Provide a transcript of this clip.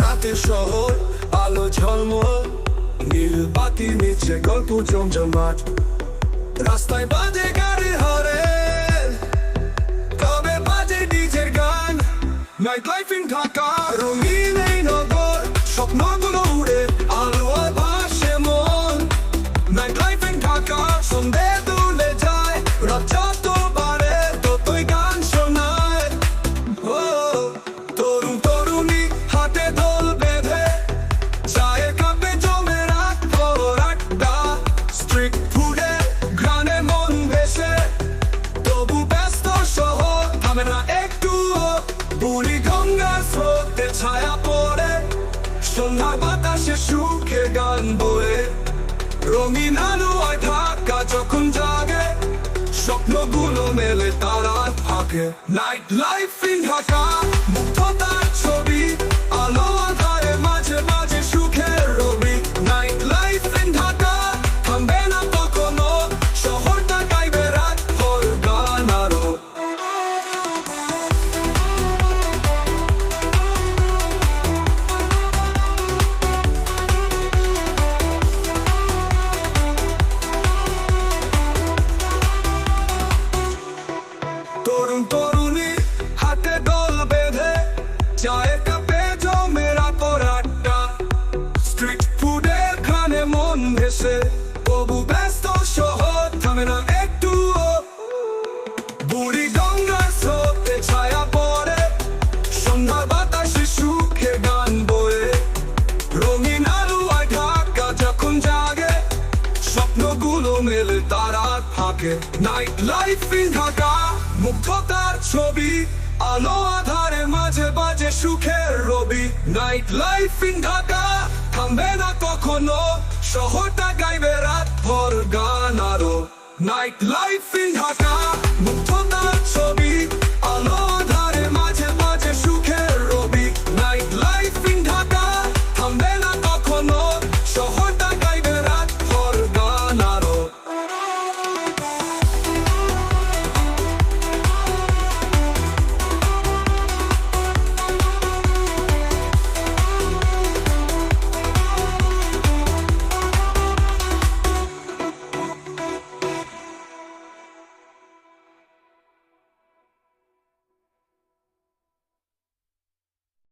রাতে শহর, আলো ঝলমল, নীল বাতি নিচে গল্প জমজমাট। রাস্তায় বাজে গাড়ি হরে, তবে বাজে ডিজের গান। নাইট লাইফ ইন ঢাকা রঙিন এই নগর, স্বপ্নগুলো উড়ে আলো বুড়ি গঙ্গা স্রোতে ছায়া পড়ে, সন্ধ্যা বাতাসে সুখে গান বয়ে। রঙিন আলো আর ঢাকা যখন জাগে, স্বপ্নগুলো মেলে তারা ফাঁকে। নাইট লাইফ ইন ঢাকা চায়ের কাপে ছায়া পড়ে। সন্ধ্যা বাতাসে গান বয়ে। রঙিন আলো আর ঢাকা যখন জাগে, স্বপ্নগুলো মেলে তারার ফাঁকে। নাইট লাইফ ইন ঢাকা মুগ্ধতার ছবি। আলো আধারে মাঝে বাজে সুখের রবি। নাইট লাইফ ইন ঢাকা, থামবে না কখনো। শহরটা গাইবে রাত ভর গান আরও। Night life in